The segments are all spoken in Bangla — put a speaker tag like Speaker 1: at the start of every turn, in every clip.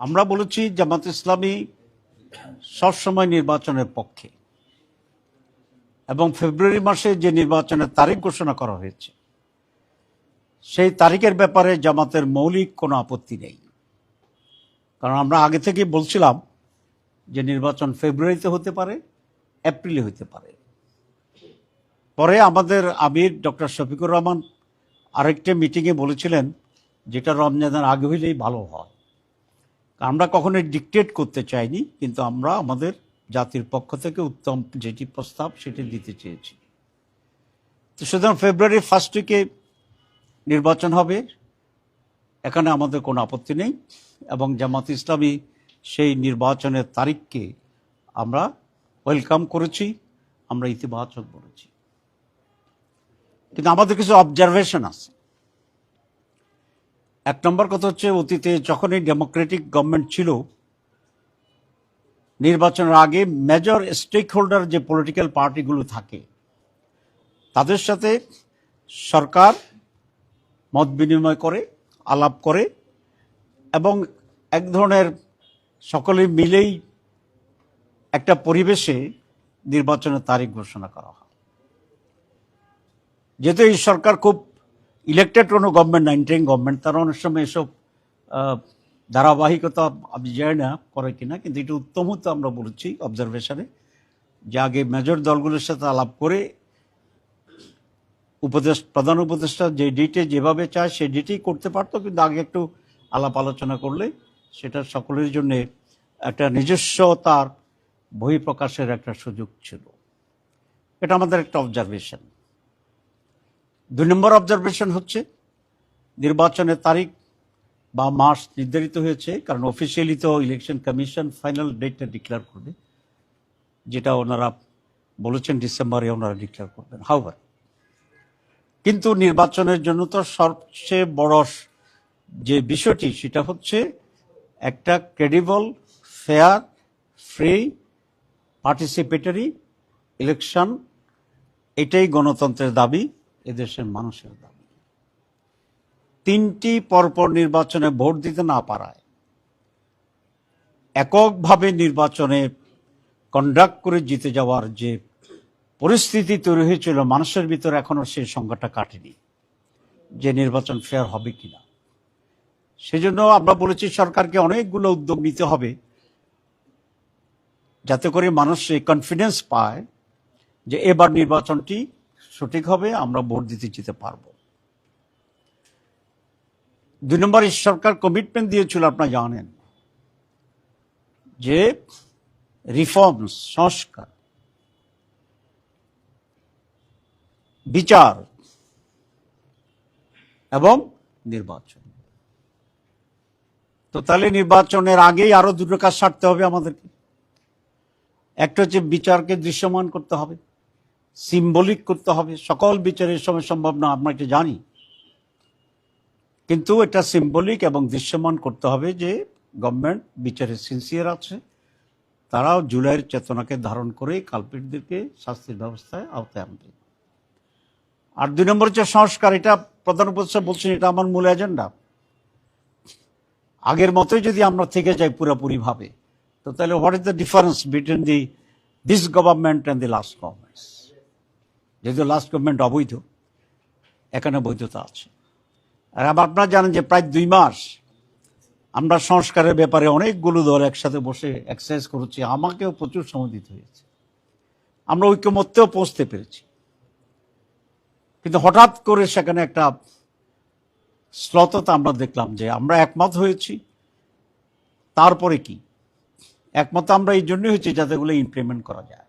Speaker 1: আমরা বলেছি জামাত ইসলামী সবসময় নির্বাচনের পক্ষে। এবং ফেব্রুয়ারি মাসে যে নির্বাচনের তারিখ ঘোষণা করা হয়েছে, সেই তারিখের ব্যাপারে জামাতের মৌলিক কোনো আপত্তি নেই। কারণ আমরা আগে থেকেই বলছিলাম যে নির্বাচন ফেব্রুয়ারিতে হতে পারে, এপ্রিলে হতে পারে। পরে আমাদের আমির ডক্টর শফিকুর রহমান আরেকটা মিটিংয়ে বলেছিলেন, যেটা রমজানের আগে হইলেই ভালো হয়। আমরা কখনোই ডিকটেট করতে চাইনি, কিন্তু আমরা আমাদের জাতির পক্ষ থেকে উত্তম যেটি প্রস্তাব সেটি দিতে চেয়েছি। তো সুতরাং ফেব্রুয়ারি ফার্স্ট উইকে নির্বাচন হবে, এখানে আমাদের কোনো আপত্তি নেই, এবং জামাত ইসলামী সেই নির্বাচনের তারিখকে আমরা ওয়েলকাম করেছি, আমরা ইতিবাচক বলেছি। কিন্তু আমাদের কিছু অবজারভেশন আছে। এক নম্বর কথা হচ্ছে, অতীতে যখনই ডেমোক্রেটিক গভর্নমেন্ট ছিল, নির্বাচনের আগে মেজর স্টেক হোল্ডার যে পলিটিক্যাল পার্টিগুলো থাকে, তাদের সাথে সরকার মত বিনিময় করে, আলাপ করে এবং এক ধরনের সকলে মিলেই একটা পরিবেশে নির্বাচনের তারিখ ঘোষণা করা হয়। যেহেতু এই সরকার খুব ইলেকটেড কোনো গভর্নমেন্ট না ইন্টারিং গভর্নমেন্ট তারা অনেক সময় এসব ধারাবাহিকতা আমি জানি না, করে কিনা, কিন্তু এটা উত্তম হতো আমরা বলছি অবজারভেশনে যে আগে মেজর দলগুলোর সাথে আলাপ করে উপদেশ, প্রধান উপদেষ্টা যে ডেটে যেভাবে চায় সেই ডেটেই করতে পারতো, কিন্তু আগে একটু আলাপ আলোচনা করলে সেটা সকলের জন্যে একটা নিজস্বতার বহিঃপ্রকাশের একটা সুযোগ ছিল। এটা আমাদের একটা অবজারভেশন দুই নম্বর অবজারভেশন হচ্ছে, নির্বাচনের তারিখ বা মাস নির্ধারিত হয়েছে, কারণ অফিসিয়ালি তো ইলেকশন কমিশন ফাইনাল ডেটটা ডিক্লেয়ার করবে, যেটা ওনারা বলেছেন ডিসেম্বরে ওনারা ডিক্লেয়ার করবেন। হাউভার কিন্তু নির্বাচনের জন্য তো সবচেয়ে বড় যে বিষয়টি, সেটা হচ্ছে একটা credible fair free participatory election এটাই গণতন্ত্রের দাবি। এদেশের মানুষের দাবি। তিনটি পরপর নির্বাচনে ভোট দিতে না পারায় এককভাবে নির্বাচনে কন্ডাক্ট করে জিতে যাওয়ার যে পরিস্থিতি তৈরি হয়েছিল, মানুষের ভিতরে এখনও সেই সংখ্যাটা কাটেনি যে নির্বাচন ফেয়ার হবে কিনা। সেজন্য আমরা বলেছি, সরকারকে অনেকগুলো উদ্যোগ নিতে হবে যাতে করে মানুষ এই কনফিডেন্স পায় যে এবার নির্বাচনটি সঠিক হবে, আমরা ভোট দিতে যেতে পারব। দুই নম্বর সরকার কমিটমেন্ট দিয়েছিল, আপনারা জানেন, যে রিফর্মস সংস্কার, বিচার এবং নির্বাচন। তো তাহলে নির্বাচনের আগেই আরও দুটো কাজ সারতে হবে আমাদেরকে। একটা হচ্ছে বিচারকে দৃশ্যমান করতে হবে। সিম্বলিক করতে হবে। সকল বিচারের সময় সম্ভব না, আমরা এটা জানি। কিন্তু এটা সিম্বলিক এবং দৃশ্যমান করতে হবে যে গভর্নমেন্ট বিচারে সিনসিয়ার আছে। তারাও জুলাইয়ের চেতনাকে ধারণ করে কালপিটদেরকে শাস্তির ব্যবস্থায় আওতায় আনবে। আর দুই নম্বর হচ্ছে সংস্কার, এটা প্রধান উপদেষ্টা বলছেন, এটা আমার মূল এজেন্ডা আগের মতোই যদি আমরা থেকে যাই পুরোপুরি ভাবে তো তাহলে what is the difference between the this government and the last governments যেহেতু লাস্ট গভর্নমেন্ট অবৈধ এখানে বৈধতা আছে। আর আবার আপনারা জানেন যে প্রায় দুই মাস আমরা সংস্কারের ব্যাপারে অনেকগুলো দল একসাথে বসে এক্সারসাইজ করেছি, আমাকেও প্রচুর সময় দিতে হয়েছে। আমরা ঐক্যমত্যেও পৌঁছতে পেরেছি। কিন্তু হঠাৎ করে সেখানে একটা শ্লততা আমরা দেখলাম যে আমরা একমত হয়েছি। তারপরে কি? একমত আমরা এই জন্যই হয়েছি যাতে এগুলো ইমপ্লিমেন্ট করা যায়।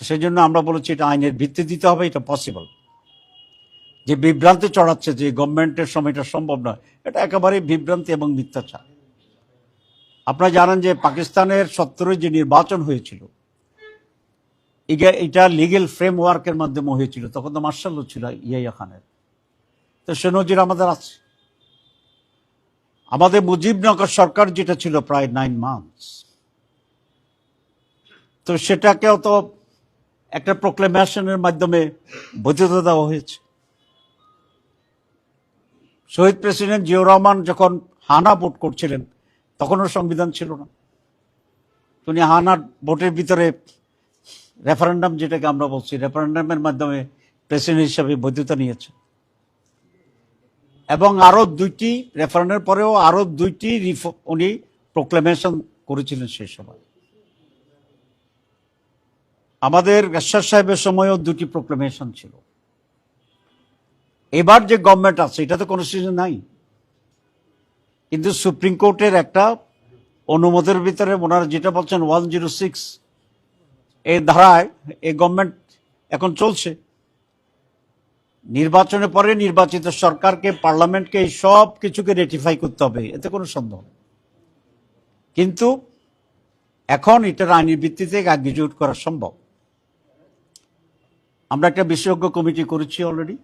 Speaker 1: তো সেই জন্য আমরা বলেছি এটা আইনের ভিত্তি দিতে হবে, এটা পসিবল যে বিভ্রান্তি চড়াচ্ছে, যে গভর্নমেন্টের সময় এটা সম্ভব নয়, এটা একেবারে বিভ্রান্তি এবং মিথ্যাচার। আপনারা জানেন যে পাকিস্তানের সত্তরে যে নির্বাচন হয়েছিল এটা লিগেল ফ্রেমওয়ার্কের মাধ্যমে হয়েছিল, তখন তো মার্শাল ছিল ইয়াইয়া খানের। তো সে নজির আমাদের আছে। আমাদের মুজিবনগর সরকার যেটা ছিল প্রায় নাইন মান্থস তো সেটাকেও তো একটা প্রোক্লেমেশনের মাধ্যমে বৈধতা দেওয়া হয়েছে। শহীদ প্রেসিডেন্ট জিয়াউর রহমান যখন হানা ভোট করছিলেন, তখনও সংবিধান ছিল না। উনি হানার ভোটের ভিতরে রেফারেন্ডাম যেটাকে আমরা বলছি রেফারেন্ডামের মাধ্যমে প্রেসিডেন্ট হিসাবে বৈধতা নিয়েছে এবং আরও দুইটি রেফারেন্ডের পরেও আরও দুইটি উনি প্রোক্লেমেশন করেছিলেন সেই সময়। আমাদের এরশাদ সাহেবের সময়ও দুটি প্রোক্লেমেশন ছিল। এবার যে গভর্নমেন্ট আছে, এটা তো কোনো সিজন নাই। কিন্তু সুপ্রিম কোর্টের একটা অনুমোদের ভিতরে ওনারা যেটা বলছেন ওয়ান জিরো সিক্স এই ধারায় এই গভর্নমেন্ট এখন চলছে। নির্বাচনের পরে নির্বাচিত সরকারকে, পার্লামেন্টকে সব কিছুকে রেটিফাই করতে হবে, এতে কোনো সন্দেহ কিন্তু এখন এটার আইনের ভিত্তিতে এক্সিকিউট করা সম্ভব। আমরা একটা বিশেষজ্ঞ কমিটি করেছি অলরেডি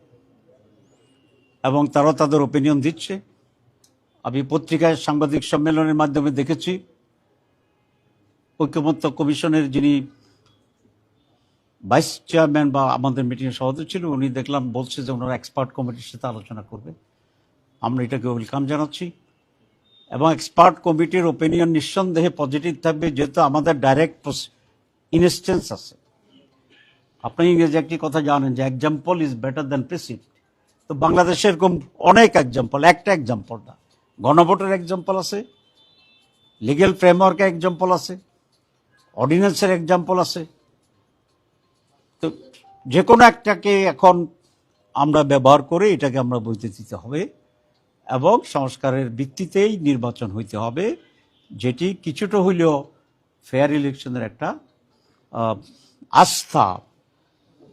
Speaker 1: এবং তারাও তাদের ওপিনিয়ন দিচ্ছে। আমি পত্রিকায় সাংবাদিক সম্মেলনের মাধ্যমে দেখেছি, ঐক্যমত্য কমিশনের যিনি ভাইস চেয়ারম্যান বা আমাদের মিটিংয়ে সভাপতি ছিল, উনি দেখলাম বলছে যে ওনারা এক্সপার্ট কমিটির সাথে আলোচনা করবে। আমরা এটাকে ওয়েলকাম জানাচ্ছি। এবং এক্সপার্ট কমিটির ওপিনিয়ন নিঃসন্দেহে পজিটিভ থাকবে, যেহেতু আমাদের ডাইরেক্ট ইনস্টেন্স আছে। আপনি ইংরেজি একটি কথা জানেন যে example is better than president তো বাংলাদেশে এরকম অনেক এক্সাম্পল একটা এক্সাম্পল না। গণভোটের এক্সাম্পল আছে লিগেল ফ্রেমওয়ার্কের এক্সাম্পল আছে অর্ডিন্যান্সের এক্সাম্পল আছে। তো যে কোনো একটাকে এখন আমরা ব্যবহার করে এটাকে আমরা বইতে দিতে হবে এবং সংস্কারের ভিত্তিতেই নির্বাচন হইতে হবে, যেটি কিছুটা হইলেও ফেয়ার ইলেকশনের একটা আস্থা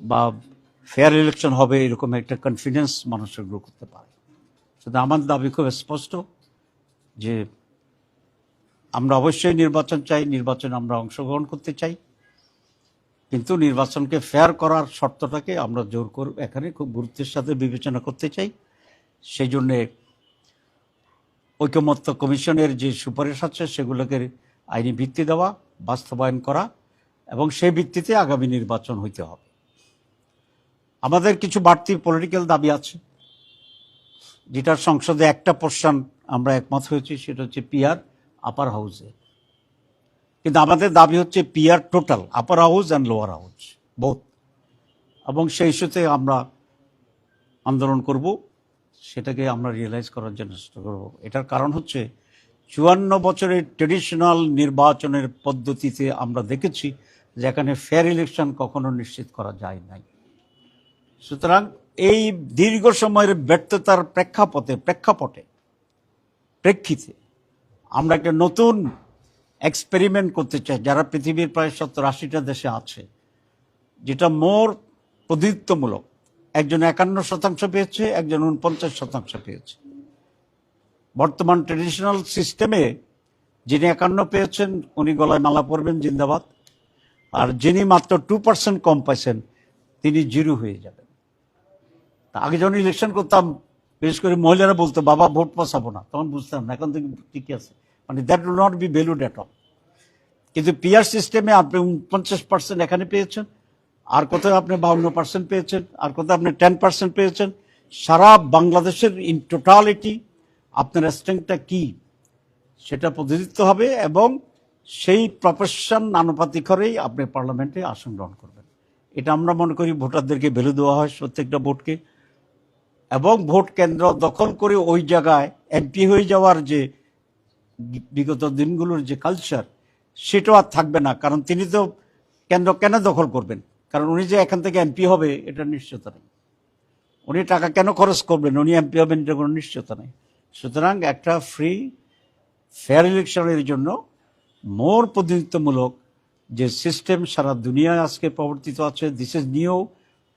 Speaker 1: বা ফেয়ার ইলেকশন হবে, এরকম একটা কনফিডেন্স মানুষের গ্রো করতে পারে। শুধু আমার দাবি খুব স্পষ্ট যে আমরা অবশ্যই নির্বাচন চাই, নির্বাচনে আমরা অংশগ্রহণ করতে চাই। কিন্তু নির্বাচনকে ফেয়ার করার শর্তটাকে আমরা জোর করে এখানে খুব গুরুত্বের সাথে বিবেচনা করতে চাই। সেই জন্যে ঐকমত্য কমিশনের যে সুপারিশ আছে, সেগুলোকে আইনি ভিত্তি দেওয়া, বাস্তবায়ন করা এবং সেই ভিত্তিতে আগামী নির্বাচন হইতে হবে। আমাদের কিছু বাড়তি পলিটিক্যাল দাবি আছে। যেটার সংসদে একটা পোর্শন আমরা একমত হয়েছি, সেটা হচ্ছে পিয়ার আপার হাউসে কিন্তু আমাদের দাবি হচ্ছে peer total upper house and lower house both এবং সেই ইস্যুতে আমরা আন্দোলন করব, সেটাকে আমরা রিয়েলাইজ করার জন্য চেষ্টা করব। এটার কারণ হচ্ছে চুয়ান্ন বছরের ট্রেডিশনাল নির্বাচনের পদ্ধতিতে আমরা দেখেছি যে এখানে ফেয়ার ইলেকশন কখনো নিশ্চিত করা যায় নাই। সুতরাং এই দীর্ঘ সময়ের ব্যর্থতার প্রেক্ষাপটে প্রেক্ষাপটে, প্রেক্ষিতে আমরা একটা নতুন এক্সপেরিমেন্ট করতে চাই, যারা পৃথিবীর প্রায় সত্তর আশিটা দেশে আছে, যেটা মোর প্রতিনিধিত্বমূলক। একজন একান্ন শতাংশ পেয়েছে, একজন উনপঞ্চাশ শতাংশ পেয়েছে। বর্তমান ট্রেডিশনাল সিস্টেমে যিনি একান্ন পেয়েছেন, উনি গলায় মালা পরবেন, জিন্দাবাদ। আর যিনি মাত্র টু পার্সেন্ট কম পাইছেন, তিনি জিরো হয়ে যাবেন। আগে যখন ইলেকশন করতাম, বিশেষ করে মহিলারা বলতো, বাবা, ভোট পাসাবো না। তখন বুঝতাম না, এখন থেকে ঠিকই আছে। মানে that will not be valued at all কিন্তু পিআর সিস্টেমে আপনি পঞ্চাশ পার্সেন্ট এখানে পেয়েছেন, আর কোথাও আপনি বাউন্ন পার্সেন্ট পেয়েছেন, আর কোথাও আপনি টেন পার্সেন্ট পেয়েছেন। সারা বাংলাদেশের ইন টোটালিটি আপনার স্ট্রেংথটা কি? সেটা প্রতিনিধিত্ব হবে এবং সেই প্রফেশন আনুপাতিক করেই আপনি পার্লামেন্টে আসন গ্রহণ করবেন। এটা আমরা মনে করি ভোটারদেরকে ভ্যালু দেওয়া হয় প্রত্যেকটা ভোটকে। এবং ভোট কেন্দ্র দখল করে ওই জায়গায় এমপি হয়ে যাওয়ার যে বিগত দিনগুলোর যে কালচার সেটাও আর থাকবে না। কারণ তিনি তো কেন্দ্র কেন দখল করবেন? কারণ উনি যে এখান থেকে এমপি হবে, এটা নিশ্চয়তা নেই। উনি টাকা কেন খরচ করবেন? উনি এমপি হবেন, এটা কোনো নিশ্চয়তা নেই। সুতরাং একটা ফ্রি ফেয়ার ইলেকশনের জন্য মোর প্রতিনিধিত্বমূলক যে সিস্টেম সারা দুনিয়ায় আজকে প্রবর্তিত আছে this is new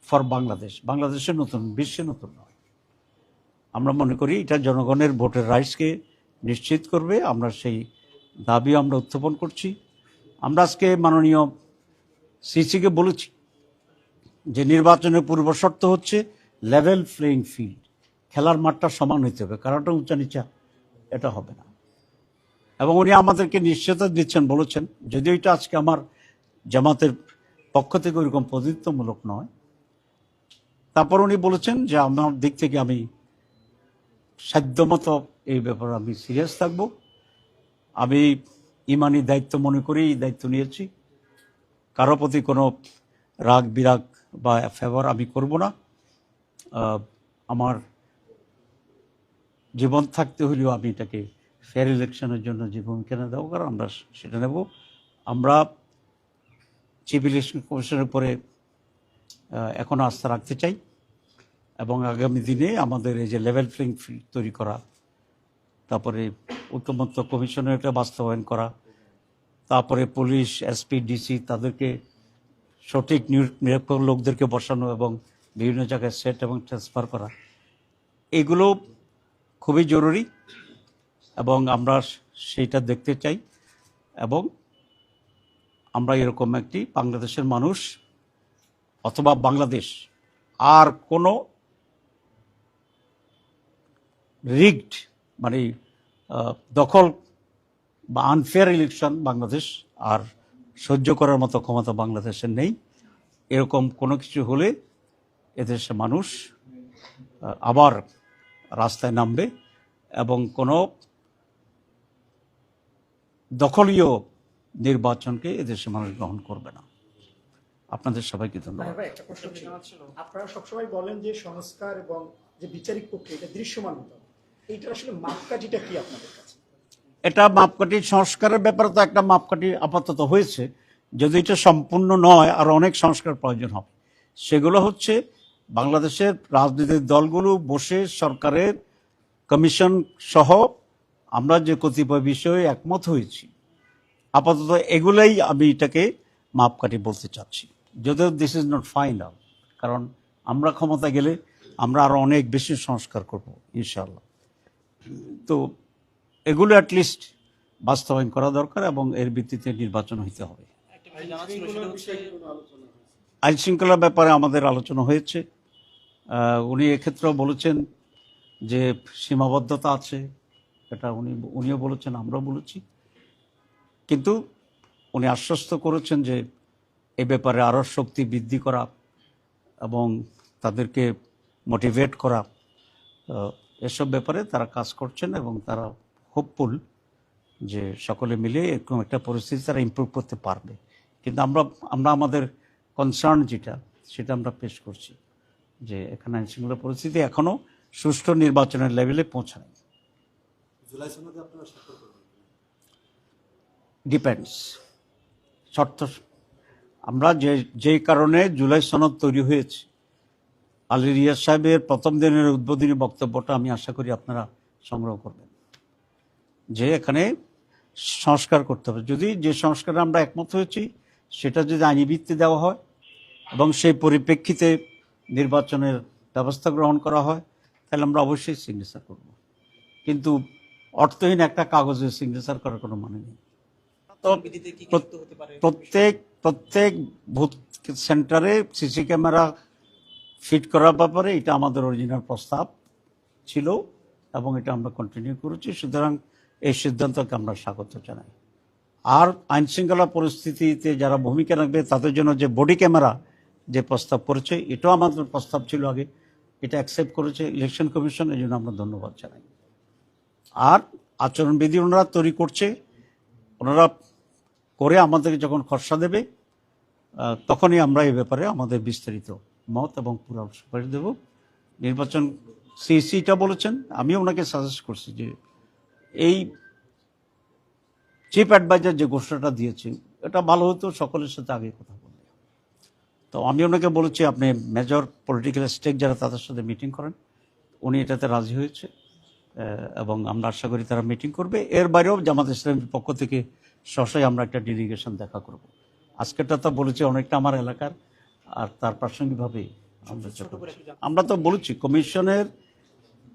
Speaker 1: for Bangladesh বাংলাদেশে নতুন, বিশ্বে নতুন আমরা মনে করি এটা জনগণের ভোটের রাইটসকে নিশ্চিত করবে। আমরা সেই দাবি আমরা উত্থাপন করছি। আমরা আজকে মাননীয় সিসিকে বলেছি যে নির্বাচনের পূর্ব শর্ত হচ্ছে লেভেল প্লেইং ফিল্ড খেলার মাঠটা সমান হইতে হবে, কারণটা উঁচা নিচা এটা হবে না। এবং উনি আমাদেরকে নিশ্চয়তা দিচ্ছেন, বলেছেন, যদিও এটা আজকে আমার জামাতের পক্ষ থেকে ওইরকম প্রতিনিধিত্বমূলক নয়। তারপর উনি বলেছেন যে আমার দিক থেকে আমি সাধ্যমতো এই ব্যাপারে আমি সিরিয়াস থাকব। আমি ইমানি দায়িত্ব মনে করি দায়িত্ব নিয়েছি। কারও প্রতি কোনো রাগ, বিরাগ বা ফেভার আমি করব না। আমার জীবন থাকতে হলেও আমি এটাকে ফেয়ার ইলেকশনের জন্য যে ভূমিকা দেবো কারণ আমরা সেটা নেব। আমরা চিফ ইলেকশন কমিশনের উপরে এখনও আস্থা রাখতে চাই। এবং আগামী দিনে আমাদের এই যে লেভেল প্লেইং ফিল্ড তৈরি করা, তারপরে ঐক্যমত্য কমিশনের একটা বাস্তবায়ন করা, তারপরে পুলিশ এসপি ডিসি তাদেরকে সঠিক নির- নিরপেক্ষ লোকদেরকে বসানো এবং বিভিন্ন জায়গায় সেট এবং ট্রান্সফার করা, এগুলো খুবই জরুরি এবং আমরা সেইটা দেখতে চাই এবং আমরা এরকম একটি বাংলাদেশের মানুষ অথবা বাংলাদেশ আর কোনো রিগড মানে দখল বা আনফেয়ার ইলেকশন বাংলাদেশ আর সহ্য করার মতো ক্ষমতা বাংলাদেশের নেই। এরকম কোনো কিছু হলে এদেশে মানুষ আবার রাস্তায় নামবে এবং কোনো দখলীয় নির্বাচনকে এদেশে মানুষ গ্রহণ করবে না। আপনাদের সবাইকে ধন্যবাদ।
Speaker 2: আপনারা সবসময় বলেন যে সংস্কার এবং যে বিচারিক প্রক্রিয়া, এটা দৃশ্যমান
Speaker 1: এটা মাপকাঠি সংস্কারের ব্যাপারে তো একটা মাপকাঠি আপাতত হয়েছে। যদি এটা সম্পূর্ণ নয়, আর অনেক সংস্কার প্রয়োজন হবে। সেগুলো হচ্ছে বাংলাদেশের রাজনৈতিক দলগুলো বসে সরকারের কমিশন সহ আমরা যে কতিপয় বিষয়ে একমত হয়েছি, আপাতত এগুলোই আমি এটাকে মাপকাঠি বলতে চাচ্ছি। যদিও দিস ইজ নট ফাইনাল কারণ আমরা ক্ষমতা গেলে আমরা আরও অনেক বেশি সংস্কার করব ইনশাল্লাহ তো এগুলো অ্যাটলিস্ট বাস্তবায়ন করা দরকার এবং এর ভিত্তিতে নির্বাচন হইতে হবে। আইন শৃঙ্খলার ব্যাপারে আমাদের আলোচনা হয়েছে। উনি এক্ষেত্রেও বলেছেন যে সীমাবদ্ধতা আছে। এটা উনি, উনিও বলেছেন, আমরাও বলেছি। কিন্তু উনি আশ্বস্ত করেছেন যে এ ব্যাপারে আরও শক্তি বৃদ্ধি করা এবং তাদেরকে মোটিভেট করা এসব ব্যাপারে তারা কাজ করছেন এবং তারা হোপফুল যে সকলে মিলে এরকম একটা পরিস্থিতি তারা ইমপ্রুভ করতে পারবে। কিন্তু আমরা আমরা আমাদের কনসার্ন যেটা সেটা আমরা পেশ করছি যে এখানে আইনশৃঙ্খলা পরিস্থিতি এখনও সুষ্ঠু নির্বাচনের লেভেলে পৌঁছায়
Speaker 3: জুলাই সনদে আপনারা স্বাক্ষর করবেন
Speaker 1: ডিপেন্ডস শর্ত আমরা যে যেই কারণে জুলাই সনদ তৈরি হয়েছে আলী রিয়াজ সাহেবের প্রথম দিনের উদ্বোধনী বক্তব্যটা আমি আশা করি আপনারা সংগ্রহ করবেন। যে এখানে সংস্কার করতে হবে। যদি যে সংস্কারে আমরা একমত হয়েছি সেটা যদি আইনি ভিত্তি দেওয়া হয় এবং সেই পরিপ্রেক্ষিতে নির্বাচনের ব্যবস্থা গ্রহণ করা হয় তাহলে আমরা অবশ্যই সিগনেচার করব। কিন্তু অর্থহীন একটা কাগজে সিগনেচার করার কোনো মানে নেই। প্রত্যেক প্রত্যেক ভোট সেন্টারে সিসি ক্যামেরা ফিট করার ব্যাপারে এটা আমাদের অরিজিনাল প্রস্তাব ছিল এবং এটা আমরা কন্টিনিউ করেছি। সুতরাং এই সিদ্ধান্তকে আমরা স্বাগত জানাই। আর আইন শৃঙ্খলা পরিস্থিতিতে যারা ভূমিকা রাখবে, তাদের জন্য যে বডি ক্যামেরা যে প্রস্তাব করেছে, এটাও আমাদের প্রস্তাব ছিল আগে। এটা অ্যাকসেপ্ট করেছে ইলেকশন কমিশন এই জন্য আমরা ধন্যবাদ জানাই। আর আচরণবিধি ওনারা তৈরি করছে, ওনারা করে আমাদেরকে যখন খসড়া দেবে তখনই আমরা এই ব্যাপারে আমাদের বিস্তারিত মত এবং পুরো সুপারিশ দেব। নির্বাচন সিসিটা বলেছেন। আমি ওনাকে সাজেস্ট করছি যে এই চিফ অ্যাডভাইজার যে ঘোষণাটা দিয়েছে এটা ভালো হতো, সকলের সাথে আগে কথা বললে। তো আমি ওনাকে বলেছি, আপনি মেজর পলিটিক্যাল স্টেক যারা তাদের সাথে মিটিং করেন, উনি এটাতে রাজি হয়েছে এবং আমরা আশা করি তারা মিটিং করবে। এর বাইরেও জামাত ইসলামের পক্ষ থেকে সশাই আমরা একটা ডেলিগেশন দেখা করব। আজকেরটা তো বলেছি, অনেকটা আমার এলাকার। আর তার প্রাসঙ্গিকভাবে আমরা আমরা তো বলেছি কমিশনের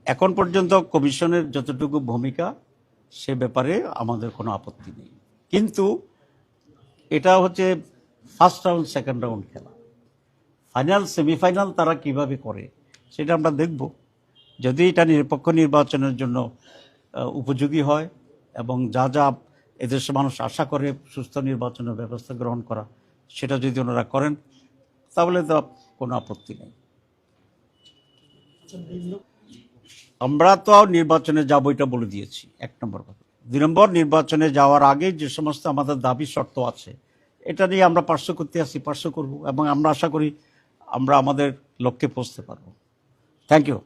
Speaker 1: এখন পর্যন্ত কমিশনের যতটুকু ভূমিকা সে ব্যাপারে আমাদের কোনো আপত্তি নেই। কিন্তু এটা হচ্ছে ফার্স্ট রাউন্ড সেকেন্ড রাউন্ড খেলা। ফাইনাল সেমিফাইনাল তারা কীভাবে করে সেটা আমরা দেখব। যদি এটা নিরপেক্ষ নির্বাচনের জন্য উপযোগী হয় এবং যা যা এদেশের মানুষ আশা করে সুস্থ নির্বাচনের ব্যবস্থা গ্রহণ করা সেটা যদি ওনারা করেন তাহলে তো কোনো আপত্তি নেই। আমরা তো নির্বাচনে যাব, এটা বলে দিয়েছি। এক নম্বর কথা। দুই নম্বর, নির্বাচনে যাওয়ার আগে যে সমস্ত আমাদের দাবি শর্ত আছে, এটা নিয়ে আমরা পার্শ্ব করতে আসি, পার্শ্ব করব এবং আমরা আশা করি আমরা আমাদের লক্ষ্যে পৌঁছতে পারব। Thank you